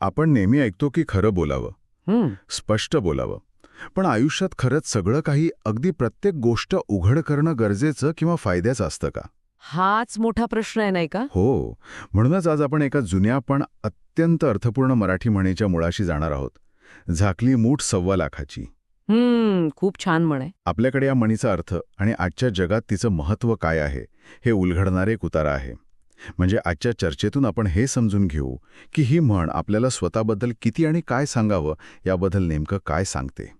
आपण नेहमी ऐकतो की खरं बोलावं. हं, स्पष्ट बोलावं. पण आयुष्यात खरंच सगळं काही अगदी प्रत्येक गोष्ट उघड करणं गरजेचं किंवा फायद्याचं असतं का? हाच मोठा प्रश्न आहे नाही का? हो. म्हणूनच आज आपण एका जुन्या पण अत्यंत अर्थपूर्ण मराठी म्हणीच्या मुळाशी जाणार आहोत. झाकली मूठ सव्वा लाखाची. हम्म. खूप छान म्हण. आहे आपल्याकडे या म्हणीचा अर्थ आणि आजच्या जगात तिचं महत्त्व काय आहे हे उलगडणारे एक उतारा आहे. म्हणजे आजच्या चर्चेतून आपण हे समजून घेऊ की ही म्हण आपल्याला स्वतःबद्दल किती आणि काय सांगावं याबद्दल नेमकं काय सांगते.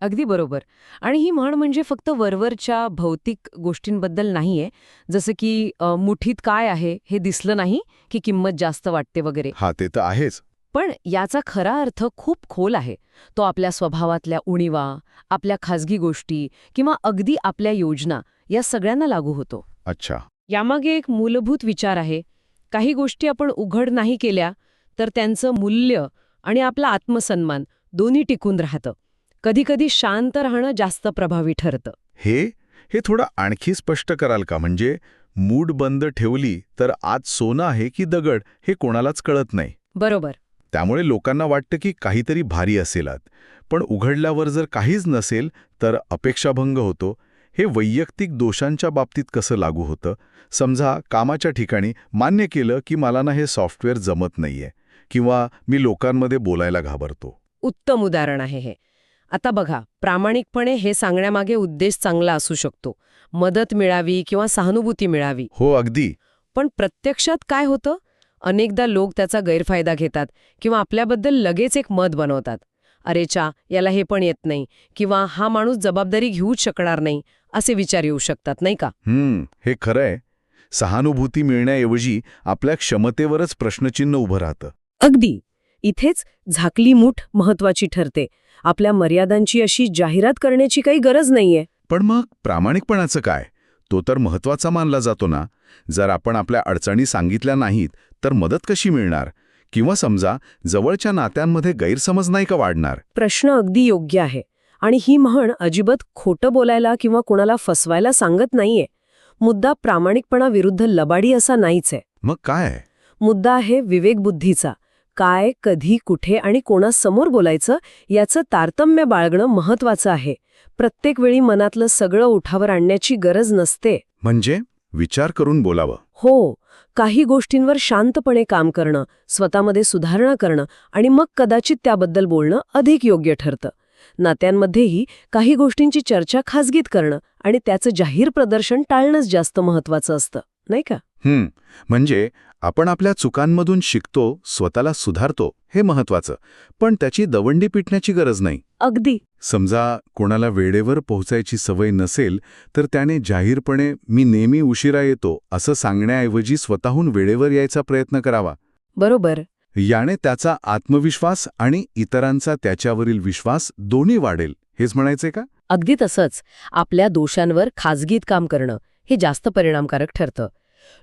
अगदी बरोबर. आणि ही म्हण म्हणजे फक्त वरवरच्या भौतिक गोष्टींबद्दल नाहीये. जसं की मुठीत काय आहे हे दिसलं नाही की किंमत जास्त वाटते वगैरे. हा ते तर आहेच. पण याचा खरा अर्थ खूप खोल आहे. तो आपल्या स्वभावातल्या उणीवा आपल्या खाजगी गोष्टी किंवा अगदी आपल्या योजना या सगळ्यांना लागू होतो. अच्छा. यामागे एक मूलभूत विचार आहे. काही गोष्टी आपण उघड नाही केल्या तर त्यांचं मूल्य आणि आपला आत्मसन्मान दोन्ही टिकून राहतं. कधीकधी शांत राहणं जास्त प्रभावी ठरतं. हे? हे थोडं आणखी स्पष्ट कराल का? म्हणजे मूड बंद ठेवली तर आज सोनं आहे की दगड हे कोणालाच कळत नाही. बरोबर. त्यामुळे लोकांना वाटतं की काहीतरी भारी असेल आत पण उघडल्यावर जर काहीच नसेल तर अपेक्षाभंग होतो. हे वैयक्तिक दोषांच्या बाबतीत कसं लागू होतं? समजा कामाच्या ठिकाणी मान्य केलं की मला ना हे सॉफ्टवेअर जमत नाहीये किंवा मी लोकांमध्ये बोलायला घाबरतो. उत्तम उदाहरण आहे हे. आता बघा प्रामाणिकपणे हे सांगण्यामागे उद्देश चांगला असू शकतो. मदत मिळावी किंवा सहानुभूती मिळावी. हो अगदी. पण प्रत्यक्षात काय होतं? अनेकदा लोक त्याचा गैरफायदा घेतात किंवा आपल्याबद्दल लगेच एक मत बनवतात. अरे चा याला हे पण येत नाही. किंवा हा माणूस जबाबदारी घेऊच शकणार नाही असे विचार येऊ शकतात नाही का? हम्म हे खरंय. सहानुभूती मिळण्याऐवजी आपल्या क्षमतेवरच प्रश्नचिन्ह उभं राहतं. अगदी. इथेच झाकली मूठ महत्वाची ठरते. आपल्या मर्यादांची अशी जाहिरात करण्याची काही गरज नाहीये. पण मग प्रामाणिकपणाचं काय? तो तर महत्त्वाचा मानला जातो ना. जर आपण आपल्या अडचणी सांगितल्या नाहीत तर मदत कशी मिळणार? किंवा समजा जवळच्या नात्यांमध्ये गैरसमज नाही का वाढणार? प्रश्न अगदी योग्य आहे. आणि ही म्हण अजिबात खोटं बोलायला किंवा कुणाला फसवायला सांगत नाहीये. मुद्दा प्रामाणिकपणा विरुद्ध लबाडी असा नाहीच आहे. मग काय? मुद्दा आहे विवेकबुद्धीचा. काय कधी कुठे आणि कोणासमोर बोलायचं याचं तारतम्य बाळगणं महत्वाचं आहे. प्रत्येक वेळी मनातलं सगळं उठावर आणण्याची गरज नसते. म्हणजे? विचार करून बोलावं. हो काही गोष्टींवर शांतपणे काम करणं स्वतःमध्ये सुधारणा करणं आणि मग कदाचित त्याबद्दल बोलणं अधिक योग्य ठरतं. नात्यांमध्येही काही गोष्टींची चर्चा खाजगीत करणं आणि त्याचं जाहीर प्रदर्शन टाळणंच जास्त महत्वाचं असतं नाही का? म्हणजे आपण आपल्या चुकांमधून शिकतो स्वतःला सुधारतो हे महत्वाचं पण त्याची दवंडी पिटण्याची गरज नाही. अगदी. समजा कोणाला वेळेवर पोहोचायची सवय नसेल तर त्याने जाहीरपणे मी नेहमी उशिरा येतो असं सांगण्याऐवजी स्वतःहून वेळेवर यायचा प्रयत्न करावा. बरोबर. याने त्याचा आत्मविश्वास आणि इतरांचा त्याच्यावरील विश्वास दोन्ही वाढेल. हेच म्हणायचे का? अगदी तसंच. आपल्या दोषांवर खाजगीत काम करणं हे जास्त परिणामकारक ठरतं.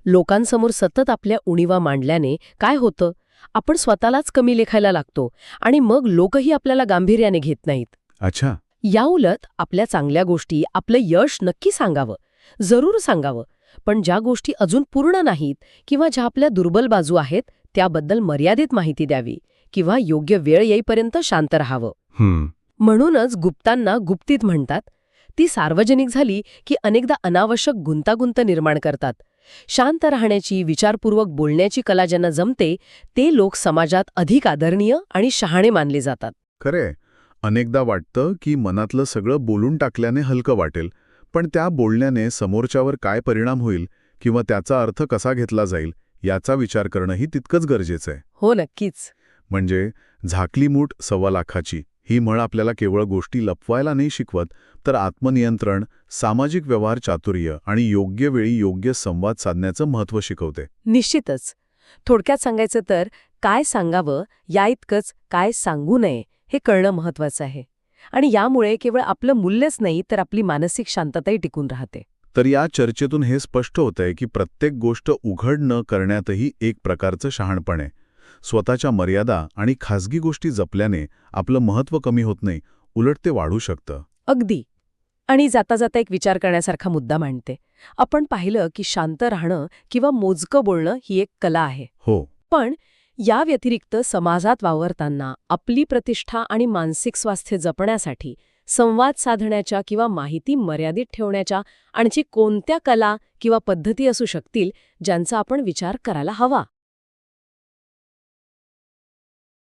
लोकांसमोर सतत आपल्या उणीवा मांडल्याने काय होतं? आपण स्वतःलाच कमी लेखायला लागतो आणि मग लोकही आपल्याला गांभीर्याने घेत नाहीत. अच्छा. याउलट आपल्या चांगल्या गोष्टी आपलं यश नक्की सांगावं. जरूर सांगावं. पण ज्या गोष्टी अजून पूर्ण नाहीत किंवा ज्या आपल्या दुर्बल बाजू आहेत त्याबद्दल मर्यादित माहिती द्यावी किंवा योग्य वेळ येईपर्यंत शांत राहावं. हम्म. म्हणूनच गुप्तांना गुप्तीत म्हणतात. ती सार्वजनिक झाली की अनेकदा अनावश्यक गुंतागुंत निर्माण करतात. शांत राहण्याची विचारपूर्वक बोलण्याची कला ज्यांना जमते ते लोक समाजात अधिक आदरणीय आणि शहाणे मानले जातात. खरे. अनेकदा वाटतं की मनातलं सगळं बोलून टाकल्याने हलकं वाटेल पण त्या बोलण्याने समोरच्यावर काय परिणाम होईल किंवा त्याचा अर्थ कसा घेतला जाईल याचा विचार करणंही तितकंच गरजेचं आहे. हो नक्कीच. म्हणजे झाकली मूठ सव्वा लाखाची. ही म्हण आपल्याला केवळ गोष्टी लपवायला नाही शिकवत तर आत्मनियंत्रण सामाजिक व्यवहार चातुर्य आणि योग्य वेळी योग्य संवाद साधण्याचं महत्त्व शिकवते. निश्चितच. थोडक्यात सांगायचं तर काय सांगावं या इतकंच काय सांगू नये हे कळणं महत्वाचं आहे. आणि यामुळे केवळ आपलं मूल्यच नाही तर आपली मानसिक शांतताही टिकून राहते. तर या चर्चेतून हे स्पष्ट होतंय की प्रत्येक गोष्ट उघड न करण्यातही एक प्रकारचं शहाणपण आहे. स्वतःच्या मर्यादा आणि खाजगी गोष्टी जपल्याने आपलं महत्त्व कमी होत नाही उलट ते वाढू शकतं. अगदी. आणि जाता जाता एक विचार करण्यासारखा मुद्दा मांडते. आपण पाहिलं की शांत राहणं किंवा मोजकं बोलणं ही एक कला आहे. हो. पण या व्यतिरिक्त समाजात वावरताना आपली प्रतिष्ठा आणि मानसिक स्वास्थ्य जपण्यासाठी संवाद साधण्याच्या किंवा माहिती मर्यादित ठेवण्याच्या आणखी कोणत्या कला किंवा पद्धती असू शकतील ज्यांचा आपण विचार करायला हवा?